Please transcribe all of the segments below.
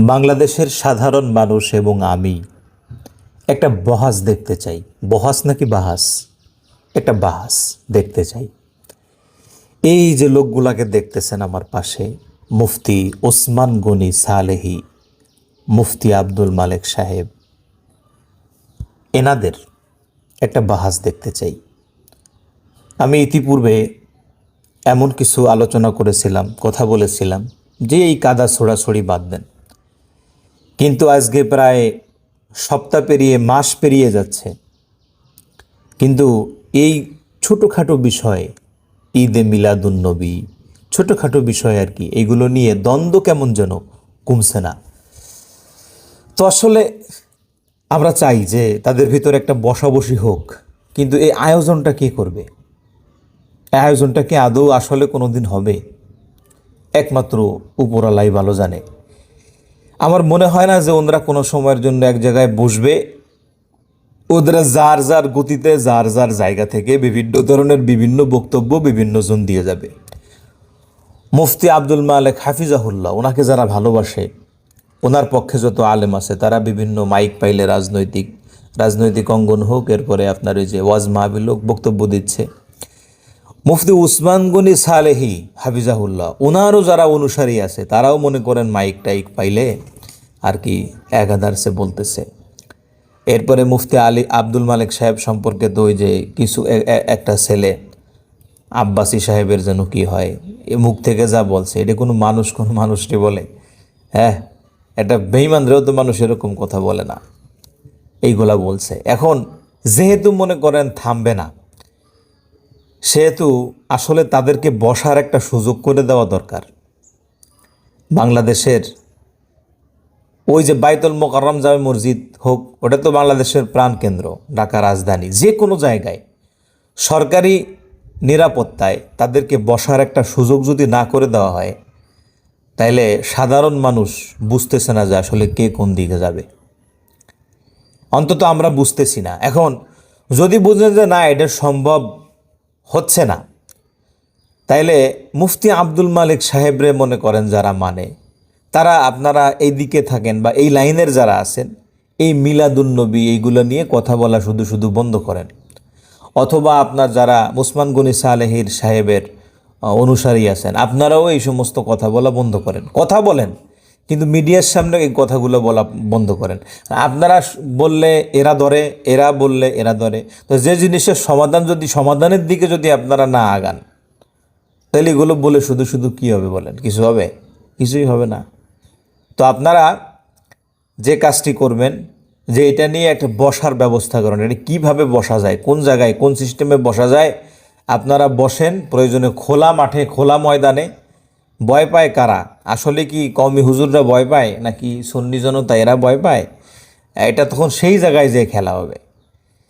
বাংলাদেশের সাধারণ মানুষ এবং আমি একটা বহাস দেখতে চাই। বহাস নাকি বাহাস? একটা বাহাস দেখতে চাই। এই যে লোকগুলাকে দেখতেছেন আমার পাশে, মুফতি ওসমান গনি সালেহি, মুফতি আব্দুল মালেক সাহেব, এনাদের একটা বাহাস দেখতে চাই। আমি ইতিপূর্বে এমন কিছু আলোচনা করেছিলাম, কথা বলেছিলাম, যে এই কাদা ছোড়াছড়ি বাদ দেন। কিন্তু আজকে প্রায় সপ্তাহ পেরিয়ে, মাস পেরিয়ে যাচ্ছে। কিন্তু এই ছোটোখাটো বিষয়, ঈদে মিলাদুন্নবী ছোটোখাটো বিষয় আর কি, এগুলো নিয়ে দ্বন্দ্ব কেমন যেন কমছে না। তো আসলে আমরা চাই যে তাদের ভিতরে একটা বসাবসি হোক, কিন্তু এই আয়োজনটা কে করবে? আয়োজনটা কি আদৌ আসলে কোনো দিন হবে? একমাত্র উপরালাই ভালো জানে। আমার মনে হয় না যে ওনারা কোনো সময়ের জন্য এক জায়গায় বসবে। ওদের যার যার গতিতে, যার যার জায়গা থেকে বিভিন্ন ধরনের বিভিন্ন বক্তব্য বিভিন্ন জন দিয়ে যাবে। মুফতি আব্দুল মালেক হাফিজাহুল্লাহ, ওনাকে যারা ভালোবাসে, ওনার পক্ষে যত আলেম আছে, তারা বিভিন্ন মাইক পাইলে রাজনৈতিক রাজনৈতিক অঙ্গন হোক, এরপরে আপনার ওই যে ওয়াজ মাহবিল হোক, বক্তব্য দিচ্ছে। মুফতি উসমান গনি সালেহি, হাফিজাহুল্লাহ ওনারও যারা অনুসারী আছে, তারাও মনে করেন মাইক টাইক পাইলে আর কি একাদারসে বলতেছে। এরপরে মুফতি আলী আব্দুল মালিক সাহেব সম্পর্কে তো ওই যে কিছু একটা ছেলে, আব্বাসি সাহেবের যেন কি হয়, এ মুখ থেকে যা বলছে, এটা কোনো মানুষ, কোনো মানুষটি বলে? হ্যাঁ এটা বেইমানরেও তো মানুষ এরকম কথা বলে না। এইগুলা বলছে। এখন যেহেতু মনে করেন থামবে না সেহেতু আসলে তাদেরকে বসার একটা সুযোগ করে দেওয়া দরকার। বাংলাদেশের ওই যে বাইতুল মোকাররম জামে মসজিদ হোক, ওটা তো বাংলাদেশের প্রাণকেন্দ্র ঢাকা রাজধানী, যে কোনো জায়গায়। সরকারি নিরাপত্তায় তাদেরকে বসার একটা সুযোগ যদি না করে দেওয়া হয়, তাইলে সাধারণ মানুষ বুঝতেছে না যে আসলে কে কোন দিকে যাবে। অন্তত আমরা বুঝতেছি না। এখন যদি বুঝলেন যে না, এটা সম্ভব হচ্ছে না। তাইলে মুফতি আব্দুল মালিক সাহেবরে মনে করেন যারা মানে তারা আপনারা এই দিকে থাকেন বা এই লাইনের যারা আছেন, এই মিলাদুন্নবী এইগুলো নিয়ে কথা বলা শুধু শুধু বন্ধ করেন। অথবা আপনার যারা মুসমান গনি সালেহির সাহেবের অনুসারী আছেন, আপনারাও এই সমস্ত কথা বলা বন্ধ করেন। কথা বলেন। কিন্তু মিডিয়ার সামনে এই কথাগুলো বলা বন্ধ করেন। আপনারা বললে এরা ধরে, এরা বললে এরা ধরে। তো যে জিনিসের সমাধান যদি, সমাধানের দিকে যদি আপনারা না আগান, তাহলে এগুলো বলে শুধু শুধু কি হবে বলেন? কিছু হবে? কিছুই হবে না। তো আপনারা যে কাজটি করবেন, যে এটা নিয়ে একটা বসার ব্যবস্থা করেন। এটা কীভাবে বসা যায়? কোন জায়গায়, কোন সিস্টেমে বসা যায়? আপনারা বসেন প্রয়োজনে খোলা মাঠে, খোলা ময়দানে ভয় পায় কারা? আসলে কি কমি হুজুররা ভয় পায় নাকি সন্নি জনতা এরা ভয় পায়? এটা তখন সেই জায়গায় যেয়ে খেলা হবে।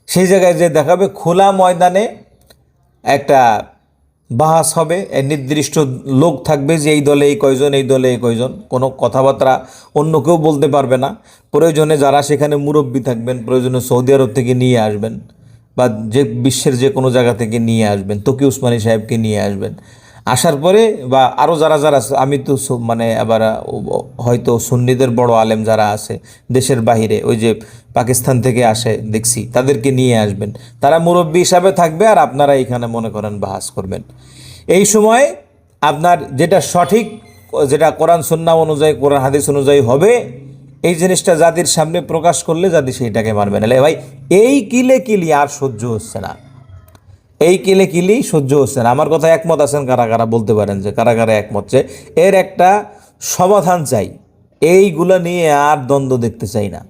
সেই জায়গায় যে দেখাবে খোলা ময়দানে একটা বাহাস হবে নির্দিষ্ট লোক থাকবে যে এই দলে এই কয়জন, এই দলে এই কয়জন, কোনো কথাবার্তা অন্য কেউ বলতে পারবে না। প্রয়োজনে যারা সেখানে মুরব্বী থাকবেন, প্রয়োজনে সৌদি আরব থেকে নিয়ে আসবেন বা যে বিশ্বের যে কোনো জায়গা থেকে নিয়ে আসবেন, তকি উসমানী সাহেবকে নিয়ে আসবেন। আসার পরে বা আরও যারা যারা আমি তো মানে আবার হয়তো সুন্নিদের বড় আলেম যারা আছে, দেশের বাহিরে, ওই যে পাকিস্তান থেকে আসে, দেখছি, তাদেরকে নিয়ে আসবেন। তারা মুরব্বী হিসাবে থাকবে আর আপনারা এখানে মনে করেন বাহাস করবেন। এই সময় আপনার যেটা সঠিক, যেটা কোরআন, সুন্না অনুযায়ী, কোরআন, হাদিস অনুযায়ী হবে, এই জিনিসটা জাতির সামনে প্রকাশ করলে জাতি সেইটাকে মানবে না। ভাই, এই কিলে কিলি আর সহ্য হচ্ছে না। এই কিলে কিলেই সহ্য হচ্ছে না। আমার কথা একমত আছেন কারা কারা, বলতে পারেন যে কারা কারা একমত চেয়ে এর একটা সমাধান চাই। এইগুলো নিয়ে আর দ্বন্দ্ব দেখতে চাই না।